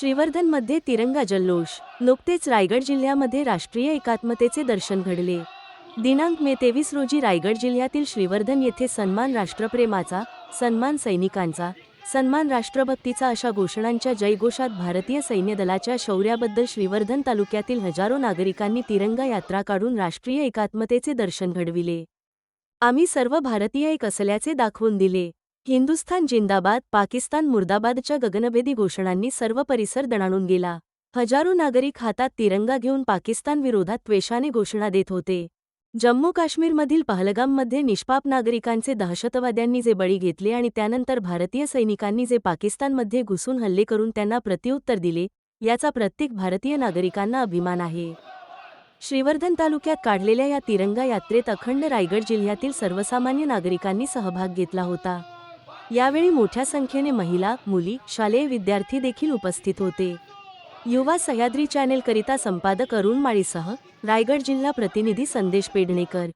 श्रीवर्धनमध्ये तिरंगा जल्लोष. नुकतेच रायगड जिल्ह्यामध्ये राष्ट्रीय एकात्मतेचे दर्शन घडले. दिनांक मे तेवीस रोजी रायगड जिल्ह्यातील श्रीवर्धन येथे सन्मान राष्ट्रप्रेमाचा सन्मान सैनिकांचा सन्मान राष्ट्रभक्तीचा अशा घोषणांच्या जयघोषात भारतीय सैन्य दलाच्या शौर्याबद्दल श्रीवर्धन तालुक्यातील हजारो नागरिकांनी तिरंगा यात्रा काढून राष्ट्रीय एकात्मतेचे दर्शन घडविले. आम्ही सर्व भारतीय एक असल्याचे दाखवून दिले. हिंदुस्थान जिंदाबाद पाकिस्तान मुर्दाबादच्या गगनभेदी घोषणांनी सर्व परिसर दणाणून गेला. हजारो नागरिक हातात तिरंगा घेऊन पाकिस्तान विरोधात त्वेषाने घोषणा देत होते. जम्मू काश्मीरमधील पहलगाममध्ये निष्पाप नागरिकांचे दहशतवाद्यांनी जे बळी घेतले आणि त्यानंतर भारतीय सैनिकांनी जे पाकिस्तानमध्ये घुसून हल्ले करून त्यांना प्रत्युत्तर दिले याचा प्रत्येक भारतीय नागरिकांना अभिमान आहे. श्रीवर्धन तालुक्यात काढलेल्या या तिरंगा यात्रेत अखंड रायगड जिल्ह्यातील सर्वसामान्य नागरिकांनी सहभाग घेतला होता. यावेळी मोठ्या संख्येने महिला मुली शालेय विद्यार्थी देखील उपस्थित होते. युवा सह्याद्री चॅनेलकरिता संपादक अरुण माळीसह रायगड जिल्हा प्रतिनिधी संदेश पेडणेकर.